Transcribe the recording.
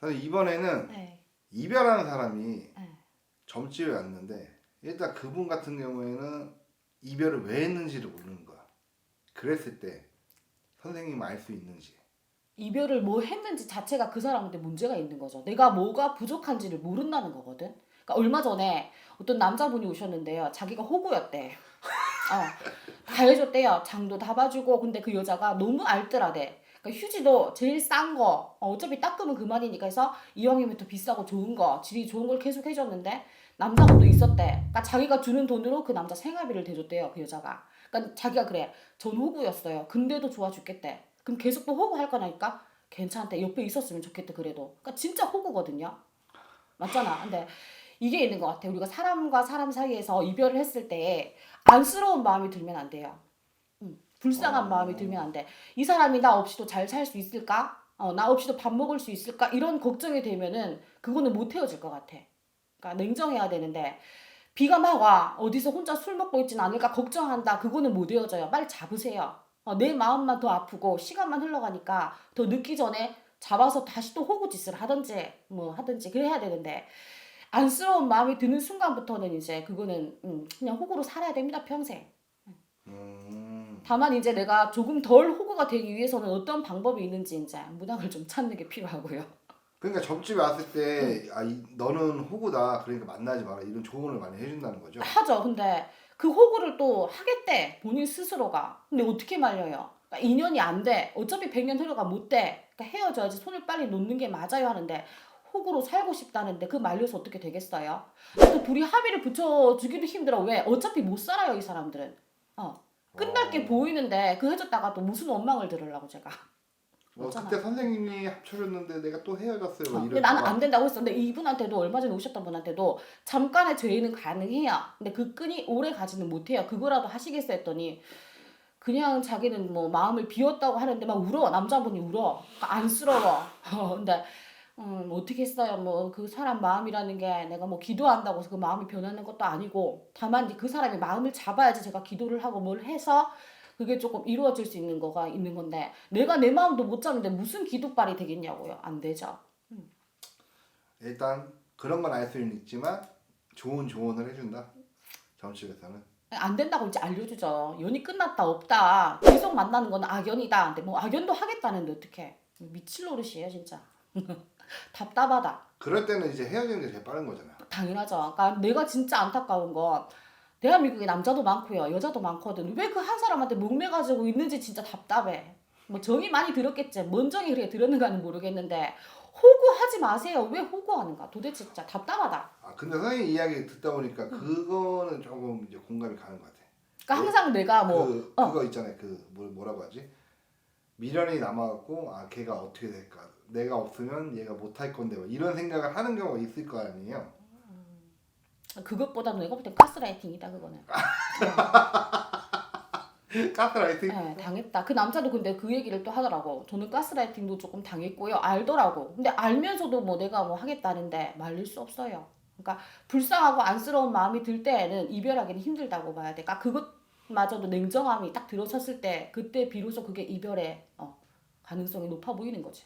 사실 이번에는 네. 이별하는 사람이 네. 점집에 왔는데 일단 그분 같은 경우에는 이별을 왜 했는지를 모르는 거야. 그랬을 때 선생님 알 수 있는지. 이별을 뭐 했는지 자체가 그 사람한테 문제가 있는 거죠. 내가 뭐가 부족한지를 모른다는 거거든. 그러니까 얼마 전에 어떤 남자분이 오셨는데요. 자기가 호구였대. 어, 다 해줬대요. 장도 다 봐주고. 근데 그 여자가 너무 알뜰하대. 그러니까 휴지도 제일 싼 거. 어, 어차피 닦으면 그만이니까 해서 이왕이면 더 비싸고 좋은 거. 질이 좋은 걸 계속 해줬는데 남자가 또 있었대. 그러니까 자기가 주는 돈으로 그 남자 생활비를 대줬대요. 그 여자가. 그러니까 자기가 그래. 전 호구였어요. 근데도 좋아 죽겠대. 그럼 계속 또 호구 할 거니까 괜찮대. 옆에 있었으면 좋겠대 그래도. 그러니까 진짜 호구거든요. 맞잖아. 근데 이게 있는 것 같아. 우리가 사람과 사람 사이에서 이별을 했을 때 안쓰러운 마음이 들면 안 돼요. 음, 불쌍한 어. 마음이 들면 안 돼. 이 사람이 나 없이도 잘 살 수 있을까? 어, 나 없이도 밥 먹을 수 있을까? 이런 걱정이 되면은 그거는 못 헤어질 것 같아. 그러니까 냉정해야 되는데 비가 막 와. 어디서 혼자 술 먹고 있진 않을까 걱정한다. 그거는 못 헤어져요. 빨리 잡으세요. 어, 내 마음만 더 아프고 시간만 흘러가니까 더 늦기 전에 잡아서 다시 또 호구짓을 하든지 뭐 하든지 그래야 되는데 안쓰러운 마음이 드는 순간부터는 이제 그거는 음, 그냥 호구로 살아야 됩니다 평생. 음. 다만 이제 내가 조금 덜 호구가 되기 위해서는 어떤 방법이 있는지 이제 문학을 좀 찾는 게 필요하고요. 그러니까 점집에 왔을 때 아, 이, 너는 호구다. 그러니까 만나지 마라. 이런 조언을 많이 해준다는 거죠. 하죠. 근데 그 호구를 또 하겠대 본인 스스로가. 근데 어떻게 말려요? 그러니까 인연이 안 돼. 어차피 100년 흘러가 못 돼. 그러니까 헤어져야지 손을 빨리 놓는 게 맞아요 하는데 호구로 살고 싶다는데 그 말려서 어떻게 되겠어요? 또 둘이 합의를 붙여주기도 힘들어. 왜? 어차피 못 살아요 이 사람들은. 어. 끝날 게 어. 보이는데 그 해줬다가 또 무슨 원망을 들으려고 제가. 어, 없잖아. 그때 선생님이 합쳐줬는데 내가 또 헤어졌어요. 뭐 어, 이런 근데 나는 안 된다고 했어. 근데 이분한테도 얼마 전에 오셨던 분한테도 잠깐의 죄인은 가능해요. 근데 그 끈이 오래 가지는 못해요. 그거라도 하시겠어 했더니 그냥 자기는 뭐 마음을 비웠다고 하는데 막 울어. 남자분이 울어. 그러니까 안쓰러워. 어, 근데 음, 어떻게 했어요? 뭐 그 사람 마음이라는 게 내가 뭐 기도한다고 해서 그 마음이 변하는 것도 아니고 다만 그 사람이 마음을 잡아야지 제가 기도를 하고 뭘 해서 그게 조금 이루어질 수 있는 거가 있는 건데 내가 내 마음도 못 잡는데 무슨 기도발이 되겠냐고요. 안 되죠. 일단 그런 건 알 수는 있지만 좋은 조언을 해준다. 점집에서는. 안 된다고 이제 알려주죠. 연이 끝났다 없다. 계속 만나는 건 악연이다. 근데 뭐 악연도 하겠다는데 어떻게? 미칠 노릇이에요 진짜. 답답하다. 그럴 때는 이제 헤어지는 게 제일 빠른 거잖아. 당연하죠. 그러니까 내가 진짜 안타까운 건 대한민국에 남자도 많고요, 여자도 많거든. 왜 그 한 사람한테 목매가지고 있는지 진짜 답답해. 뭐 정이 많이 들었겠지. 뭔 정이 그렇게 들었는가는 모르겠는데 호구하지 마세요. 왜 호구하는가? 도대체 진짜 답답하다. 아 근데 선생님 이야기 듣다 보니까 그거는 조금 이제 공감이 가는 것 같아. 그러니까 항상 내가 뭐 그 어. 그거 있잖아요. 그 뭐, 뭐라고 하지? 미련이 남아갖고 아 걔가 어떻게 될까? 내가 없으면 얘가 못 할 건데 뭐 이런 생각을 하는 경우가 있을 거 아니에요. 그것보다는 내가 볼땐 가스라이팅이다 그거는. 가스라이팅. 네, 당했다. 그 남자도 근데 그 얘기를 또 하더라고. 저는 가스라이팅도 조금 당했고요. 알더라고. 근데 알면서도 뭐 내가 뭐 하겠다는데 말릴 수 없어요. 그러니까 불쌍하고 안쓰러운 마음이 들 때에는 이별하기는 힘들다고 봐야 돼. 그러니까 그것마저도 냉정함이 딱 들어섰을 때 그때 비로소 그게 이별의 어, 가능성이 높아 보이는 거지.